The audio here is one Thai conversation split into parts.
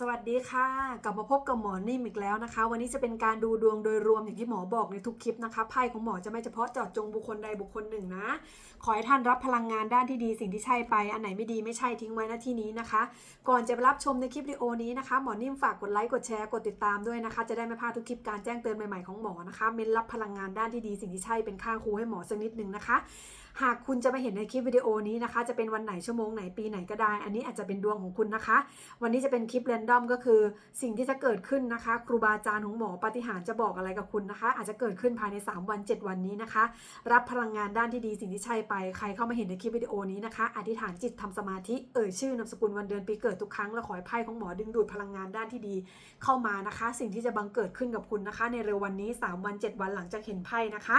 สวัสดีค่ะ กลับมาพบกับหมอนิ่มอีกแล้วนะคะ วันนี้จะเป็นการดูดวงโดยรวมอย่างที่หมอบอกในทุกคลิปนะคะไพ่ของหมอจะไม่เฉพาะเจาะจงบุคคลใดบุคคลหนึ่งนะ ขอให้ท่านรับพลังงานด้านที่ดีสิ่งที่ใช่ไปอันไหนไม่ดีไม่ใช่ทิ้งไว้หน้าที่นี้นะคะ ก่อนจะไปรับชมในคลิปวิดีโอนี้นะคะหมอนิ่มฝากกดไลค์กดแชร์กดติดตามด้วยนะคะ จะได้ไม่พลาดทุกคลิปการแจ้งเตือนใหม่ๆของหมอนะคะเม้นรับพลังงานด้านที่ดีสิ่งที่ใช่เป็นข้างครูให้หมอสักนิดหนึ่งนะคะหากคุณจะมาเห็นในคลิปวิดีโอนี้นะคะ จะเป็นวันไหนชั่วโมงไหนปีไหนก็ได้ อันนี้อาจจะเป็นดวงของคุณนะคะ วันนี้จะเป็นคลิปเรนดอมก็คือสิ่งที่จะเกิดขึ้นนะคะ ครูบาอาจารย์ของหมอปฏิหารจะบอกอะไรกับคุณนะคะ อาจจะเกิดขึ้นภายใน 3 วัน 7 วันนี้นะคะ รับพลังงานด้านที่ดีสิ่งที่ใช่ไปใครเข้ามาเห็นในคลิปวิดีโอนี้นะคะอธิษฐานจิตทำสมาธิเอ่ยชื่อนามสกุลวันเดือนปีเกิดทุกครั้งแล้วขอให้ไพ่ของหมอดึงดูดพลังงานด้านที่ดีเข้ามานะคะ สิ่งที่จะบังเกิดขึ้นกับคุณนะคะ ในเร็ววันนี้ 3 วัน 7 วันหลังจากเห็นไพ่นะคะ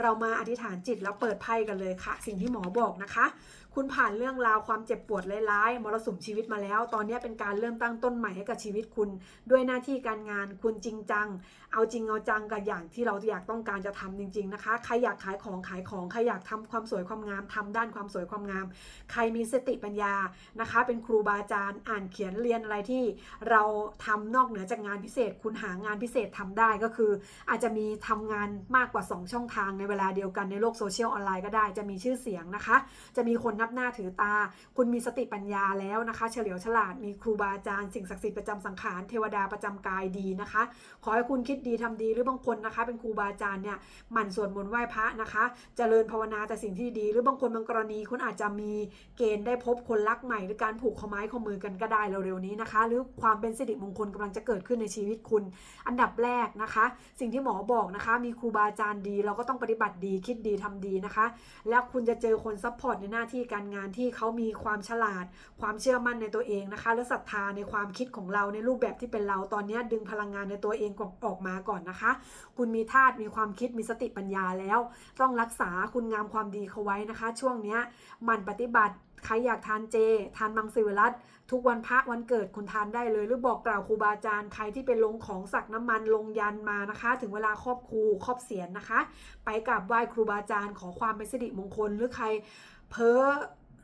เรามาอธิษฐานจิตแล้วเปิดไพ่กันเลยค่ะ สิ่งที่หมอบอกนะคะคุณผ่านเรื่องราวความเจ็บปวดร้ายๆมรสุมชีวิตมาแล้ว ตอนนี้เป็นการเริ่มตั้งต้นใหม่ให้กับชีวิตคุณ ด้วยหน้าที่การงานคุณจริงจัง เอาจริงเอาจังกับอย่างที่เราอยากต้องการจะทำจริง ๆ นะคะ ใครอยากขายของขายของ ใครอยากทำความสวยความงามทำด้านความสวยความงาม ใครมีสติปัญญานะคะ เป็นครูบาอาจารย์อ่านเขียนเรียนอะไรที่เราทำนอกเหนือจากงานพิเศษ คุณหางานพิเศษทำได้ก็คือ อาจจะมีทำงานมากกว่า 2 ช่องทางในเวลาเดียวกันในโลกโซเชียลออนไลน์ก็ได้จะมีชื่อเสียงนะคะ จะมีคนนับหน้าถือตา คุณมีสติปัญญาแล้วนะคะ เฉลียวฉลาดมีครูบาอาจารย์สิ่งศักดิ์สิทธิ์ประจำสังขารเทวดาประจำกายดีนะคะ ขอให้คุณคิดดีทำดีหรือบางคนนะคะ เป็นครูบาอาจารย์เนี่ยหมั่นสวดมนต์ไหว้พระนะคะจเจริญภาวนาแต่สิ่งที่ดี หรือบางคนบางกรณีคุณอาจจะมีเกณฑ์ได้พบคนรักใหม่ หรือการผูกข้อไม้ข้อมือกันก็ได้เร็วๆนี้นะคะ หรือความเป็นสิริมงคลกำลังจะเกิดขึ้นในชีวิตคุณ อันดับแรกนะคะ สิ่งที่หมอบอกนะคะ มีครูบาอาจารย์ดี เราก็ต้องปฏิบัติดีคิดดีทำดีนะคะ แล้วคุณจะเจอคนซัพพอร์ตในหน้าที่การงานที่เขามีความฉลาด ความเชื่อมั่นในตัวเองนะคะ และศรัทธาในความคิดของเราในรูปแบบที่เป็นเราตอนนี้ดึงพลังงานในตัวเองออกมาก่อนนะคะ คุณมีธาตุมีความคิดมีสติปัญญาแล้ว ต้องรักษาคุณงามความดีเขาไว้นะคะ ช่วงนี้มันปฏิบัติ ใครอยากทานเจ ทานมังสวิรัตทุกวันพระวันเกิดคุณทานได้เลย หรือบอกกล่าวครูบาอาจารย์ใครที่เป็นลงของสักน้ำมันลงยันมานะคะ ถึงเวลาครอบครูครอบเสียนนะคะ ไปกราบไหว้ครูบาอาจารย์ขอความเป็นสิริมงคลหรือใครเพ้อ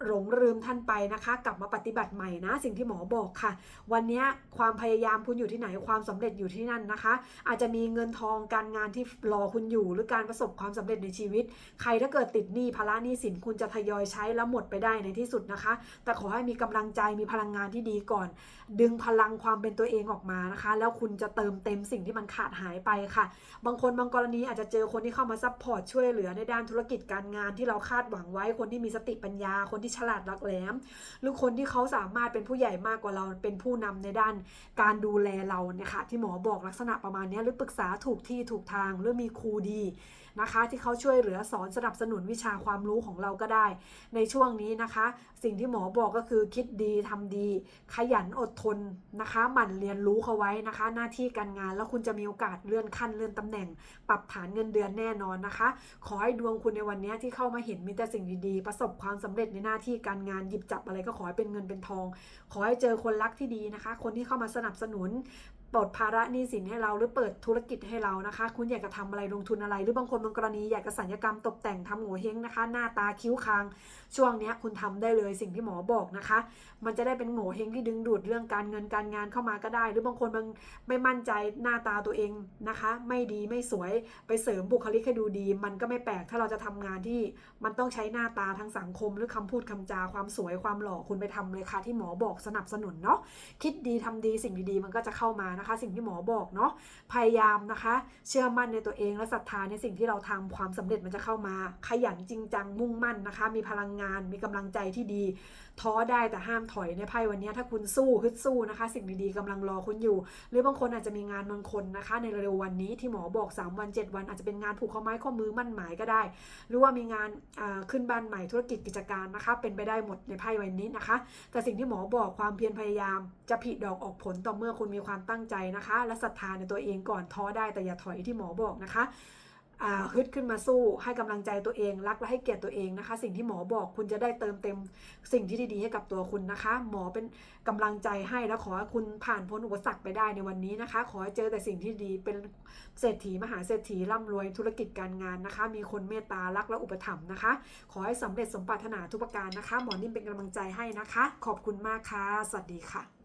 หลงลืมท่านไปนะคะ กลับมาปฏิบัติใหม่นะ สิ่งที่หมอบอกค่ะ วันนี้ความพยายามคุณอยู่ที่ไหนความสำเร็จอยู่ที่นั่นนะคะ อาจจะมีเงินทองการงานที่รอคุณอยู่ หรือการประสบความสำเร็จในชีวิต ใครถ้าเกิดติดหนี้ภาระหนี้สินคุณจะทยอยใช้แล้วหมดไปได้ในที่สุดนะคะ แต่ขอให้มีกำลังใจมีพลังงานที่ดีก่อน ดึงพลังความเป็นตัวเองออกมานะคะ แล้วคุณจะเติมเต็มสิ่งที่มันขาดหายไปค่ะ บางคนบางกรณีอาจจะเจอคนที่เข้ามาซัพพอร์ตช่วยเหลือในด้านธุรกิจการงานที่เราคาดหวังไว้คนที่มีสติปัญญาคนที่ฉลาดรักแหลม หรือคนที่เขาสามารถเป็นผู้ใหญ่มากกว่าเราเป็นผู้นำในด้านการดูแลเราเนี่ยค่ะที่หมอบอกลักษณะประมาณนี้หรือปรึกษาถูกที่ถูกทางหรือมีครูดีนะคะ ที่เขาช่วยเหลือสอนสนับสนุนวิชาความรู้ของเราก็ได้ ในช่วงนี้นะคะ สิ่งที่หมอบอกก็คือคิดดีทำดี ขยันอดทนนะคะ หมั่นเรียนรู้เขาไว้นะคะ หน้าที่การงานแล้วคุณจะมีโอกาสเลื่อนขั้นเลื่อนตำแหน่ง ปรับฐานเงินเดือนแน่นอนนะคะ ขอให้ดวงคุณในวันนี้ที่เข้ามาเห็นมีแต่สิ่งดีๆ ประสบความสำเร็จในหน้าที่การงานหยิบจับอะไรก็ขอให้เป็นเงินเป็นทอง ขอให้เจอคนรักที่ดีนะคะ คนที่เข้ามาสนับสนุน ปลดภาระหนี้สินให้เราหรือเปิดธุรกิจให้เรานะคะ คุณอยากจะทำอะไรลงทุนอะไร หรือบางคนบางกรณีอยากจะสัญญกรรมตกแต่งทำโงเ่เฮงนะคะ หน้าตาคิ้วคาง ช่วงเนี้ยคุณทำได้เลยสิ่งที่หมอบอกนะคะ มันจะได้เป็นโง่เฮงที่ดึงดูดเรื่องการเงินการงานเข้ามาก็ได้ หรือบางคนบางไม่มั่นใจหน้าตาตัวเองนะคะ ไม่ดีไม่สวยไปเสริมบุคลิกให้ดูดี มันก็ไม่แปลกถ้าเราจะทำงานที่มันต้องใช้หน้าตาทางสังคม หรือคำพูดคำจาความสวยความหล่อคุณไปทำเลยค่ะที่หมอบอกสนับสนุนเนาะคิดดีทำดีสิ่งดีๆมันก็จะเข้ามานะคะคะ สิ่งที่หมอบอกเนาะพยายามนะคะ เชื่อมั่นในตัวเองและศรัทธาในสิ่งที่เราทำความสำเร็จมันจะเข้ามา ขยันจริงจังมุ่งมั่นนะคะ มีพลังงานมีกำลังใจที่ดี ท้อได้แต่ห้ามถอยในไพ่วันนี้ถ้าคุณสู้ฮึดสู้นะคะ สิ่งดีๆกำลังรอคุณอยู่ หรือบางคนอาจจะมีงานบางคนนะคะ ในเร็ววันนี้ที่หมอบอก 3 วัน 7 วันอาจจะเป็นงานผูกข้อไม้ข้อมือมั่นหมายก็ได้ หรือว่ามีงานขึ้นบ้านใหม่ธุรกิจกิจการนะคะ เป็นไปได้หมดในไพ่วันนี้นะคะ แต่สิ่งที่หมอบอกความเพียรพยายามจะผลิดอกออกผลต่อเมื่อคุณมีความตั้งใจนะคะ และศรัทธาในตัวเองก่อนท้อได้แต่อย่าถอยที่หมอบอกนะคะฮึดขึ้นมาสู้ให้กำลังใจตัวเองรักและให้เกียรติตัวเองนะคะ สิ่งที่หมอบอกคุณจะได้เติมเต็มสิ่งที่ดีๆให้กับตัวคุณนะคะ หมอเป็นกำลังใจให้แล้วขอให้คุณผ่านพ้นอุปสรรคไปได้ในวันนี้นะคะ ขอให้เจอแต่สิ่งที่ดีเป็นเศรษฐีมหาเศรษฐีร่ำรวยธุรกิจการงานนะคะ มีคนเมตตารักและอุปถัมภ์นะคะ ขอให้สำเร็จสมปรารถนาทุกประการนะคะ หมอนิ่มเป็นกำลังใจให้นะคะ ขอบคุณมากค่ะสวัสดีค่ะ